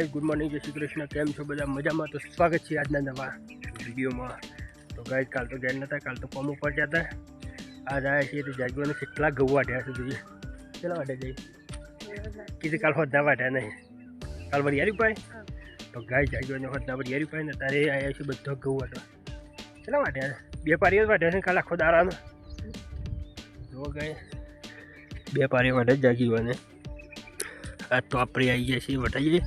Hello ગાય good morning જય શ્રી કૃષ્ણ. કેમ છો બધા? મજામાં તો સ્વાગત છે આજના નવા વિડીયોમાં. તો ગાય કાલ તો ગયા નહોતા કાલ તો કોમ ઉપર જતા. આજ આવ્યા છીએ તો જાગવાને કેટલા ઘઉં વાઢ્યા છે જોઈએ કેટલા વાઢ્યા જઈ કીધું કાલ હોદના વાઢ્યા નહીં. કાલ વરિયારી પાય તો ગાય જાગવાને હોદના વરિયારી પાય ને તારે આવ્યા છે બધો ઘઉં વાઢવા કેટલા વાઢ્યા બે પારીઓ વાઢ્યા છે કાલ આખો દારાનો જો ગાય બે પારીઓ વાઢે જ જાગી હોય આ તો આપણે આવી ગયા છીએ વટાઈએ.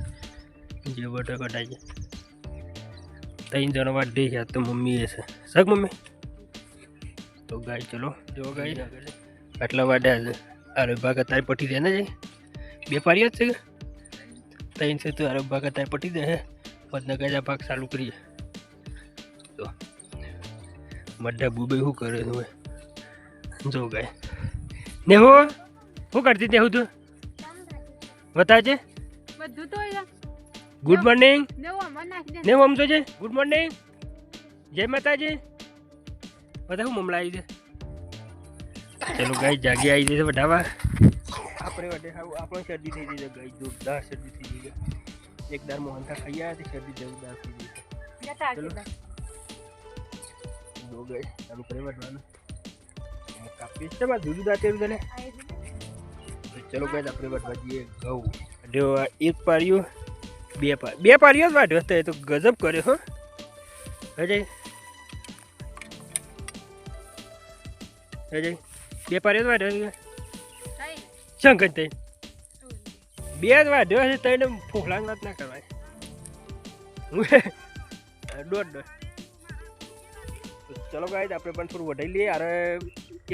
જે વટા કટાઈએ ત્રણ જણ વાઢી છે તો મમ્મી છે. સગ મમ્મી? તો ગાય ચલો. જો ગાય આટલા વાડ્યા છે અરે ભાગ અત્યારે પટી દે ને જઈ બે પારી જ છે ત્રણ છે તો અરે ભાગ અત્યારે પટી ગાય આ ભાગ ચાલુ કરીએ. તો મड्डा બુબે શું કરે છે હવે? જો ગાય. ને હો શું કરતી તે? હું તું બતાવજે બધું તો ગુડ મોર્નિંગ આમાં ને તો છે. ગુડ મોર્નિંગ જય માતાજી. બધા હું મમલા આવી છે ચલો ગાય જાગી આવી જશે બધાવા આપણે વડે આપણે શરદી થઈ ગઈ છે ગાય જોરદાર શરદી થઈ ગઈ છે. એકદાર મોહનથા ખાઈ આવ્યા તે શરદી જોરદાર થઈ ગઈ છે. ચલો. ગાય ચાલુ કરે વઢવાનું. કાપી છે માં જુદું એવું તને ચલો ગાય આપણે વઢવા જઈએ ઘઉં. એક પાર્યું બે પાર બે પારીઓ જ વાટ્યો હતો એ તો ગજબ કર્યો હો. અજય અજય બે પારીઓ જ વાટ્યો. શંકર તઈ. બે જ વાટ્યો હશે તઈને ફોફલાંગ વાત ના કરવાય. દોઢ દોઢ ચલો ગાય આપણે પણ થોડું વઢાઈ લઈએ. અરે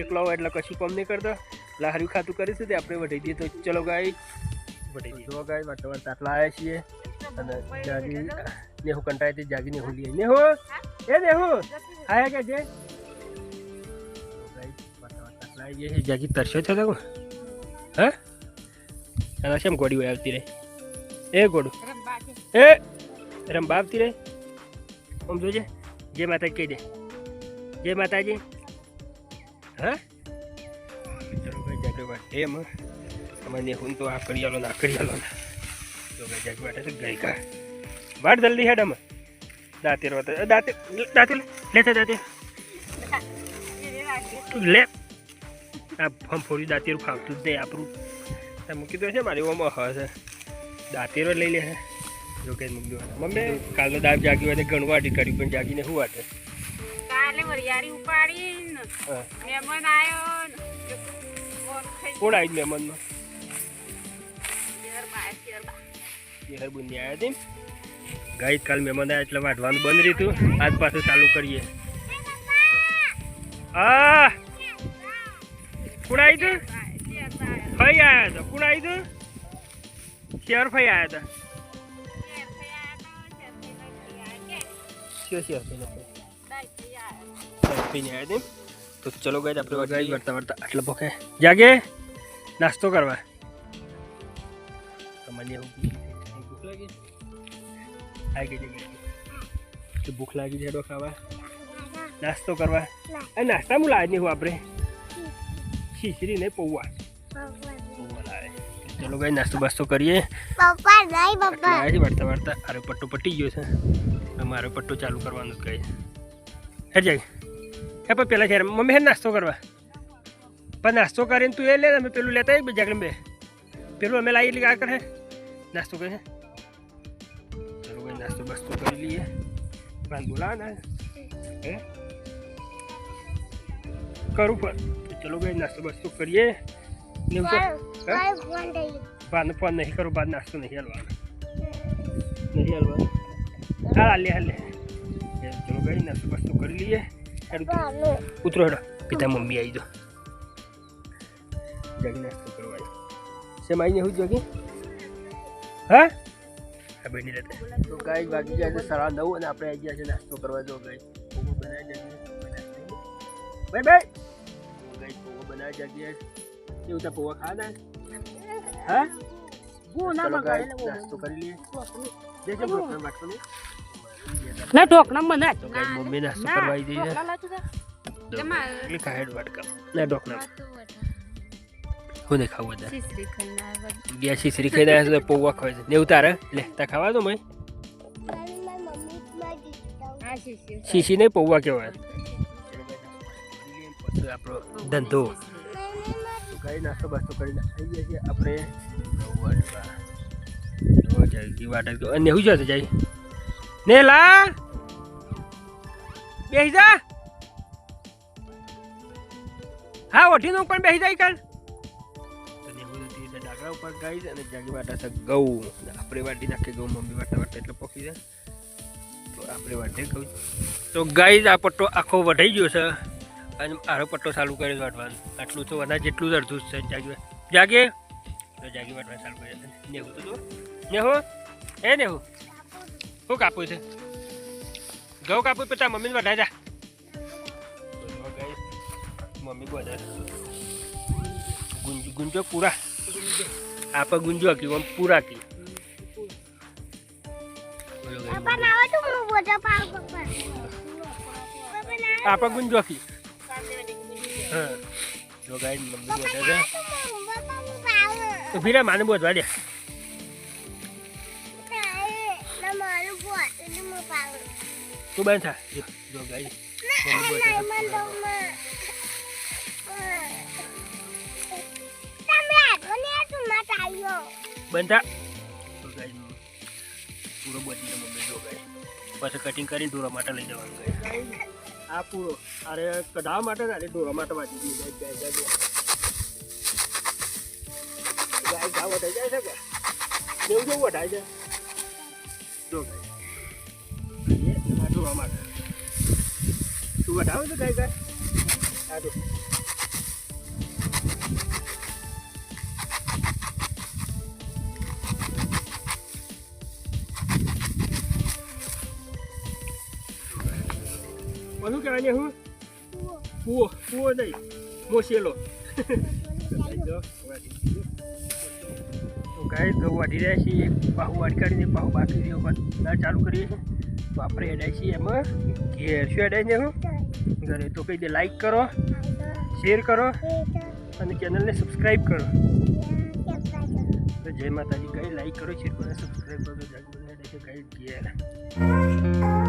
એકલો એટલે કશું કોમ નહીં કરતો. એટલે હર્યું ખાતું કરીશું તે આપણે વઢાઈ દઈએ. તો ચલો ગાય વઢાઈ દઈએ. ગાય વાટવા તાટલા આવ્યા છીએ. અને જાગી નેહુ કંટાળી તે જાગીને હું લઈ નેહુ! એ નેહુ! આયા કે જે જાગી તરસ્યો છે તો હા? અને શેમ ગોડી હોય આવતી રહે? એ ગોડું. એ રંબા આવતી રહે? આમ જોજે. જે માતા કહી દે. જય માતાજી. હા? ચલો ભાઈ જાગે ભાઈ એમ. અમારે હું તો આ કરી આલો ના કરી આલો ને જાગે વાટે જલ્દી હેડ અમે દાંતેર રોતે દાંતે દાંતે લેતા દાંતે લે આ ફોડી દાંતેરું ફાવતું જ નહીં આપણું આ મૂકી દો છે મારી ઓમાં હશે દાંતેરો લઈ લે જો કે મૂકી દો મમ્મી કાલનો દાબ જાગ્યો હોય ઘણું વાટી કાઢ્યું પણ જાગીને શું વાટે કાલે વરિયાળી ઉપાડી હા મહેમાન આવ્યો કોણ આવી મહેમાનમાં યહર બુંદી આવ્યા હતી. ગઈ કાલ મહેમાન આવ્યા એટલે વાઢવાનું બંધ રહ્યું આજ પાછું ચાલુ કરીએ. આ! કોણ આવી તું? ફઈ આવ્યા હતા. કોણ આવી તું? શેર ફઈ આવ્યા હતા. ઘેર ઘેર? શેર શેર ફઈ નથી દાઈ થઈ આવ્યા. હતી. તો ચલો ગઈ આપણે ગાય વળતા વળતા આટલો ભોકે. જાગે? નાસ્તો કરવા. એવું ભૂખ લાગી? આવી ગઈ તો ભૂખ લાગી છે ખાવા. નાસ્તો કરવા. એ નાસ્તા હું લાવે નહીં આપણે ખીચડી. ને પૌવા. ચલો ભાઈ નાસ્તો બાસ્તો કરીએ. વાર્તા વાર્તા. આરો પટ્ટો પટી ગયો છે. અમારો પટ્ટો ચાલુ કરવાનું જ કહે હે જાય. હે પણ પેલા છે મમ્મી હે નાસ્તો કરવા? પણ નાસ્તો કરીને તું એ લે અમે પેલું લેતા આવી જાગડે બે. પેલું અમે લાવી એટલે આ કરે. નાસ્તો ભાઈ નાસ્તો કરી લઈએ ભાન બોલાવે ને હે કરું પણ ચલો ભાઈ નાસ્તો બાસ્તો કરીએ ને બાદ ફોન નહીં કરું બાદ નાસ્તો નહીં હલવાનો નહીં હલવાનો હા હાલે હાલે ચલો ગઈ નાસ્તો બાસ્તો કરી લઈએ ઉતરો હેડો પિતા મમ્મી આવી દો જગી નાસ્તો કરવા શેમ આવીને હું જગી હા બની રહેતા. તો ગાઈ વાગી જાય છે સાડા નવ અને આપણે આવી ગયા છે નાસ્તો કરવા જો ગઈ પોગો બનાવી જઈએ બાય બાય ગાય પોગો બનાવી જઈએ એવું ત્યાં પોવા ખાના હા? નાસ્તો કરી લઈએ. જે જે ઢોકળા માટવાનું ના ઢોકણા મને તો ગાય મમ્મી નાસ્તો કરવા આવી તો. જમા. એટલે ખાહેડ વાટકા. ના ઢોકળા કોને ખાવું બધા ગયા. બે શીશરી આવ્યા છે પૌવા ખવાય છે. નેવું તારે લે તા ખાવા દો મય. શીશી નહીં પૌવા કહેવાય. આપણો ધંધો. ગાઈ નાસ્તો બાસ્તો કરી આવી ગયા આપણે વાટવા જો જાય વાટ અને હું જતો જાય ને લા બેસી જા. હા ઓઠી નું પણ બેસી જાય કાલ ડાગરા ઉપર ગાઈ અને જાગી વાટા છે અને આપણે વાટી નાખીએ ઘઉં મમ્મી વાટા વાટે એટલે પકી જાય. તો આપણે વાટે ઘઉં તો ગાઈ આ પટ્ટો આખો વઢાઈ ગયો છે. અને આરો પટ્ટો ચાલુ કર્યો વાટવાનું આટલું તો અનાજ જેટલું જ અડધું છે. જાગી જાગે તો જાગી વાટવાનું ચાલુ કર્યું નેહું તો નેહુ? એ નેહુ? શું કાપું છે? ઘઉં કાપું પછી મમ્મીને વઢાઈ જા મમ્મી બધા ગુંજો પૂરા. આપણે ગુંજો કી આમ પૂરા કી બોલો ગાઈ, પપ્પા ના તો હું બોટા પાવ પપ્પા પપ્પા ના આપણે ગુંજો કી હા જો ગાઈ મમ્મી બોલે છે પપ્પા હું પાવ તો ફીરા માને બોધવા દે ના મારું બોટ એટલે હું પાવ તું બંધ થા જો જો ગાઈ મમ્મી બોલે મત આવ્યો બંધ થા. તો ગાઈ પૂરો બોધી મમ્મી જો પછી કટિંગ કરીને ઢોરા માટે લઈ જવાનું આ પૂરો. અરે કઢાવા માટે ને, અરે ઢોરા માટે ગાય ગાય ગાય ગાય જાય છે કે? કેવું કેવું વઢાય છે? જો ગાય માટે. તું વઢાવે છે ગાય ગાય આ કોનું કહેવાય ને હું કૂવો કૂવો નહીં મોસેલો તો ગાય ઘઉં વાઢી રહ્યા છીએ પાહુ વાઢી કાઢીને પાહુ બાકી રહ્યો પણ ના ચાલુ કરીએ છીએ તો આપણે હેડાય છીએ એમાં ઘેર શું હેડાય ને હું ઘરે તો કહી દે લાઈક કરો શેર કરો અને ચેનલને સબસ્ક્રાઈબ કરો તો જય માતાજી ગાય લાઈક કરો શેર કરો સબસ્ક્રાઈબ કરો ગાય ઘેર